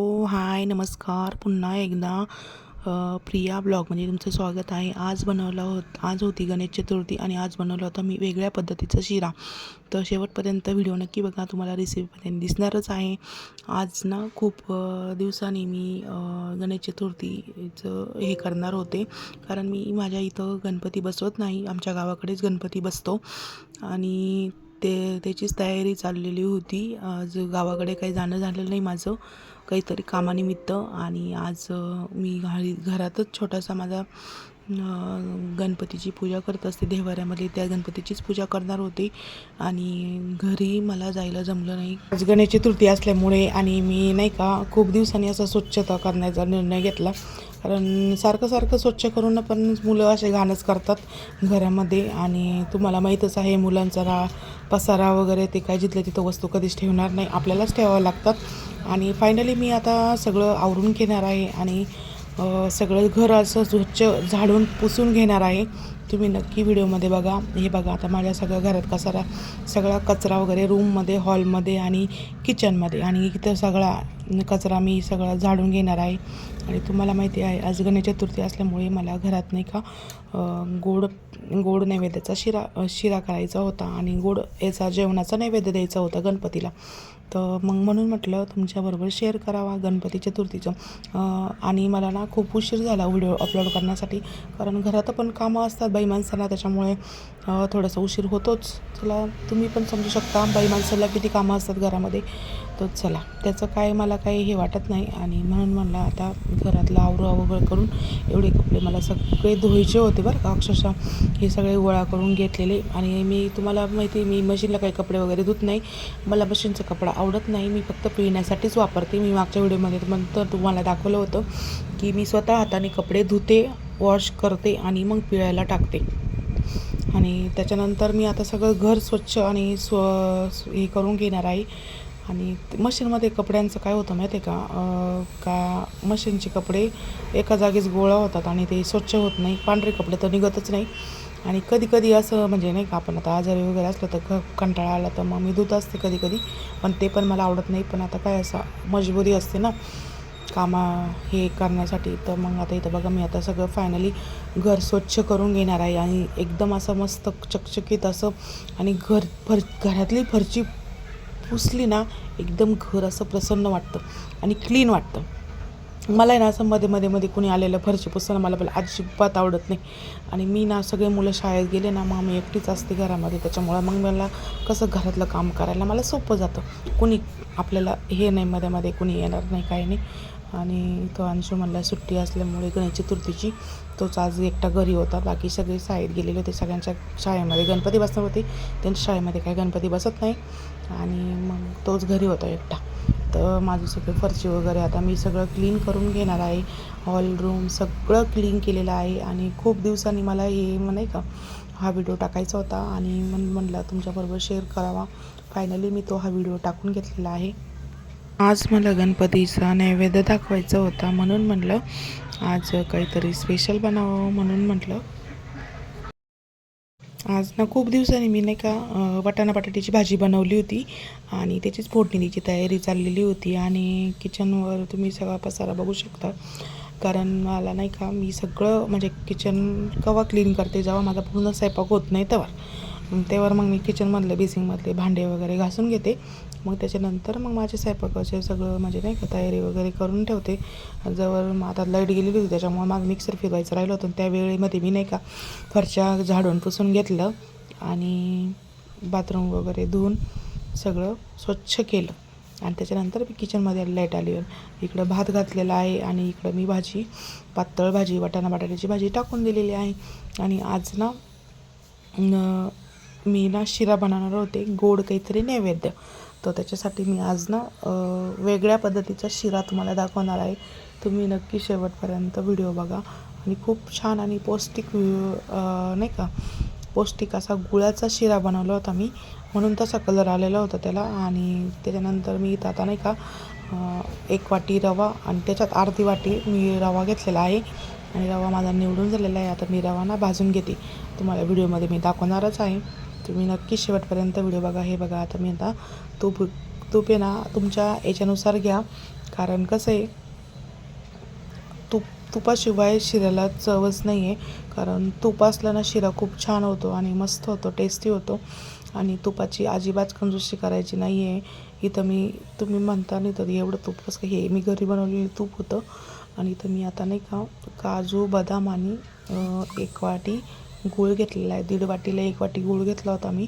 हो हाय नमस्कार. पुन्हा एकदा प्रिया प्रिया ब्लॉगमध्ये तुमचं स्वागत आहे. आज बनवलं होत आज होती गणेश चतुर्थी आणि आज बनवलं होतं मी वेगळ्या पद्धतीचा शिरा. तर शेवटपर्यंत व्हिडिओ नक्की बघा. तुम्हाला रेसिपीपर्यंत दिसणारच आहे. आज ना खूप दिवसांनी मी गणेश चतुर्थीचं हे करणार होते. कारण मी माझ्या इथं गणपती बसवत नाही. आमच्या गावाकडेच गणपती बसतो. आणि ते त्याचीच तयारी चाललेली होती. आज गावाकडे काही जाणं झालेलं नाही माझं. काहीतरी कामानिमित्त. आणि आज मी घरी घरातच छोटासा माझा गणपतीची पूजा करत असते. देवाऱ्यामध्ये त्या गणपतीचीच पूजा करणार होती. आणि घरी मला जायला जमलं नाही. आज गणेश चतुर्थी असल्यामुळे आणि मी नाही का खूप दिवसांनी असा स्वच्छता करण्याचा निर्णय घेतला. कारण सारखं सारखं स्वच्छ करून पण मुलं असे घाणच करतात घरामध्ये. आणि तुम्हाला माहीतच आहे मुलांचा रा पसारा वगैरे ते काय जिथलं तिथं वस्तू कधीच ठेवणार नाही आपल्यालाच ठेवावं लागतात. आणि फायनली मी आता सगळं आवरून घेणार आहे आणि सगळं घर असं स्वच्छ झाडून पुसून घेणार आहे. तुम्ही नक्की व्हिडिओमध्ये बघा. हे बघा आता माझ्या सगळ्या घरात कसारा सगळा कचरा वगैरे रूममध्ये हॉलमध्ये आणि किचनमध्ये आणि इथं सगळा कचरा मी सगळा झाडून घेणार आहे. आणि तुम्हाला माहिती आहे आज गणेश चतुर्थी असल्यामुळे मला घरात नाही का गोड गोड नैवेद्याचा शिरा शिरा करायचा होता. आणि गोड याचा जेवणाचा नैवेद्य द्यायचा होता गणपतीला. तर मग म्हणून म्हटलं तुमच्याबरोबर शेअर करावा गणपती चतुर्थीचं. आणि मला ना खूप उशीर झाला व्हिडिओ अपलोड करण्यासाठी. कारण घरात पण कामं असतात बाई माणसांना त्याच्यामुळे थोडासा उशीर होतोच. चला तुम्ही पण समजू शकता बाई माणसाला किती कामं असतात घरामध्ये. तर चला त्याचं काय मला काही हे वाटत नाही. आणि म्हणून म्हणलं आता घरातलं आवरू वगैरे करून एवढे कपडे मला सगळे धुवायचे होते बरं का. अक्षरशः हे सगळे गोळा करून घेतलेले. आणि मी तुम्हाला माहिती आहे, मी मशीनला काही कपडे वगैरे धुत नाही. मला मशीनचा कपडा आवडत नाही मी फक्त पिळण्यासाठीच वापरते. मी मागच्या व्हिडिओमध्ये नंतर तुम्हाला दाखवलं होतं की मी स्वतः हाताने कपडे धुते वॉश करते आणि मग पिळायला टाकते. आणि त्याच्यानंतर मी आता सगळं घर स्वच्छ आणि स्व हे करून घेणार आहे. आणि ते मशीनमध्ये कपड्यांचं काय होतं माहिती आहे का? का मशीनचे कपडे एका जागीच गोळा होतात आणि ते स्वच्छ होत नाही. पांढरे कपडे तर निघतच नाही. आणि कधी कधी असं म्हणजे नाही का आपण आता आजारी वगैरे असलं तर क कंटाळा आला तर मग मी धुत असते कधी कधी पण ते पण मला आवडत नाही. पण आता काय असं मजबुरी असते ना कामा हे करण्यासाठी. तर मग आता इथं बघा मी आता सगळं फायनली घर स्वच्छ करून घेणार आहे. आणि एकदम असं मस्त चकचकीत असं आणि घर फर घरातली फरची पुसली ना एकदम घर असं प्रसन्न वाटतं आणि क्लीन वाटतं. मला आहे ना असं मध्ये मध्ये मध्ये कुणी आलेलं फरशी पुसताना मला पहिलं अजिबात आवडत नाही. आणि मी ना सगळे मुलं शाळेत गेले ना मग मी एकटीच असते घरामध्ये. त्याच्यामुळं मग मला कसं घरातलं काम करायला मला सोपं जातं. कुणी आपल्याला हे नाही मध्ये मध्ये कुणी येणार नाही काही नाही. आणि तो अंशू म्हणला सुट्टी असल्यामुळे गणेश चतुर्थीची तोच आज एकटा घरी होता. बाकी सगळे शाळेत गेलेले होते. सगळ्यांच्या शाळेमध्ये गणपती बसणार होते. त्यांच्या शाळेमध्ये काही गणपती बसत नाही. आणि मग तोच घरी होता एकटा. तर माझं सगळं फरशी वगैरे आता मी सगळं क्लीन करून घेणार आहे. हॉल रूम सगळं क्लीन केलेलं आहे आणि खूप दिवसांनी मला हे नाही का हा व्हिडिओ टाकायचा होता आणि मन म्हणलं तुमच्याबरोबर शेअर करावा. फायनली मी तो हा व्हिडिओ टाकून घेतलेला आहे. आज मला गणपतीचा नैवेद्य दाखवायचा होता म्हणून म्हटलं आज काहीतरी स्पेशल बनावं म्हणून म्हटलं. आज ना खूप दिवसांनी मी नाही का वटाणा वाटाणा बटाट्याची भाजी बनवली होती आणि त्याचीच फोडणीची तयारी चाललेली होती आणि किचनवर तुम्ही सगळा पसारा बघू शकता. कारण मला नाही का मी सगळं म्हणजे किचन केव्हा क्लीन करते जेव्हा माझा पूर्ण स्वयंपाक होत नाही तेव्हा. तेव्हा मग मी किचनमधले बेसिंगमधले भांडे वगैरे घासून घेते. मग त्याच्यानंतर मग माझे स्वयंपाकाचे सगळं म्हणजे नाही का तयारी वगैरे करून ठेवते. जवळ मग आता लाइट गेलेली होती त्याच्यामुळे माझं मिक्सर फिरवायचं राहिलं होतं त्या वेळेमध्ये मी नाही का फरच्या झाडून पुसून घेतलं आणि बाथरूम वगैरे धुवून सगळं स्वच्छ केलं. आणि त्याच्यानंतर मी किचनमध्ये लाइट आली. इकडं भात घातलेला आहे आणि इकडं मी भाजी पातळ भाजी वाटाणा बटाट्याची भाजी टाकून दिलेली आहे. आणि आज ना न मी ना शिरा बनवणार होते गोड काहीतरी नैवेद्य. तर त्याच्यासाठी मी आज ना वेगळ्या पद्धतीचा शिरा तुम्हाला दाखवणार आहे. तुम्ही नक्की शेवटपर्यंत व्हिडिओ बघा. आणि खूप छान आणि पौष्टिक नाही का पौष्टिक असा गुळाचा शिरा बनवला होता मी. म्हणून तसा कलर आलेला होता त्याला. आणि त्याच्यानंतर मी इथं आता नाही का एक वाटी रवा आणि त्याच्यात अर्धी वाटी मी रवा घेतलेला आहे. आणि रवा माझा निवडून झालेला आहे. आता मी रवा ना भाजून घेते. तुम्हाला व्हिडिओमध्ये मी दाखवणारच आहे. तुम्ही नक्की शेवटपर्यंत व्हिडिओ बघा हे बघा. आता मी आता तूप तूप आहे ना तुमच्या याच्यानुसार घ्या. कारण कसं आहे तूप तुपाशिवाय शिऱ्याला चवच नाही आहे कारण तूप असलं ना शिरा खूप छान होतो आणि मस्त होतो टेस्टी होतो. आणि तुपाची अजिबात कंजूशी करायची नाही आहे इथं मी तुम्ही म्हणता नाही तर एवढं तूप कसं हे मी घरी बनवलेलं तूप होतं. आणि इथं मी आता नाही का काजू बदाम आणि एक वाटी गूळ घेतलेला आहे. दीड वाटीला एक वाटी गूळ घेतला होता मी.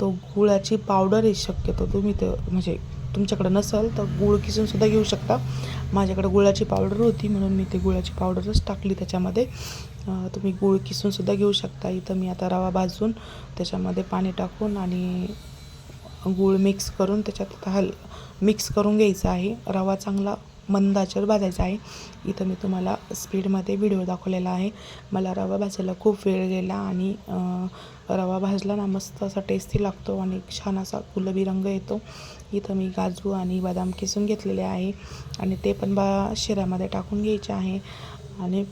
तो गुळाची पावडर आहे शक्यतो तुम्ही तर म्हणजे तुमच्याकडं नसेल तर गूळ किसूनसुद्धा घेऊ शकता. माझ्याकडे गुळाची पावडर होती म्हणून मी ते गुळाची पावडरच टाकली त्याच्यामध्ये. तुम्ही गूळ किसूनसुद्धा घेऊ शकता. इथं मी आता रवा भाजून त्याच्यामध्ये पाणी टाकून आणि गूळ मिक्स करून त्याच्यात हल मिक्स करून घ्यायचा आहे. रवा चांगला मंद भाजायचा आहे. इथं मी तुम्हाला स्पीडमध्ये व्हिडिओ दाखवलेला आहे. मला रवा भाजायला खूप वेळ गेला आणि रवा भाजला ना मस्त असा टेस्टी लागतो आणि छान असा गुलाबी रंग येतो. इथं मी काजू आणि बदाम किसून घेतलेले आहे आणि ते पण बा शिऱ्यामध्ये टाकून घ्यायचे आहे. आणि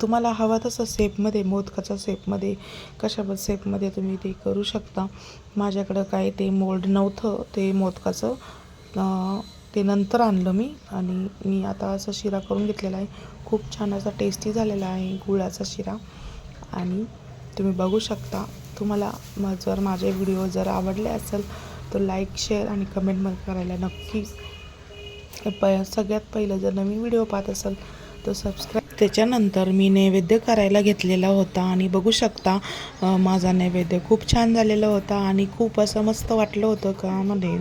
तुम्हाला हवा तसं सेपमध्ये मोदकाच्या सेपमध्ये कशा पण सेपमध्ये तुम्ही ते करू शकता. माझ्याकडं काय ते मोल्ड नव्हतं ते मोदकाचं ते नंतर आणलं मी आणि मी आता असा शिरा करून घेतलेला आहे. खूप छान असा टेस्टी झालेला आहे गुळाचा शिरा. आणि तुम्ही बघू शकता तुम्हाला जर माझे व्हिडिओ जर आवडले असेल तर लाईक शेअर आणि कमेंट करायला नक्की प सगळ्यात पहिलं जर नवीन व्हिडिओ पाहत असाल तर सबस्क्राईब त्याच्यानंतर मी नैवेद्य करायला घेतलेला होता आणि बघू शकता माझा नैवेद्य खूप छान झालेला होता आणि खूप असं मस्त वाटलं होतं का मध्ये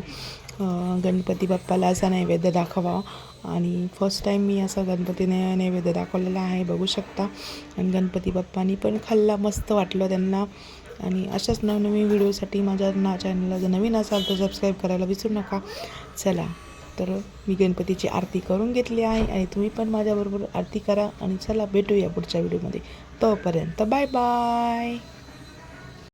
गणपती बाप्पाला असा नैवेद्य दाखवा. आणि फर्स्ट टाईम मी असा गणपतीने नैवेद्य दाखवलेला आहे बघू शकता. आणि गणपती बाप्पानी पण खाल्ला मस्त वाटलं त्यांना. आणि अशाच नवनवीन व्हिडिओसाठी माझ्या ना चॅनलला जर नवीन असाल तर सबस्क्राईब करायला विसरू नका. चला. तर मी गणपतीची आरती करून घेतली आहे आणि तुम्ही पण माझ्याबरोबर आरती करा आणि चला भेटूया पुढच्या व्हिडिओमध्ये. तोपर्यंत बाय बाय.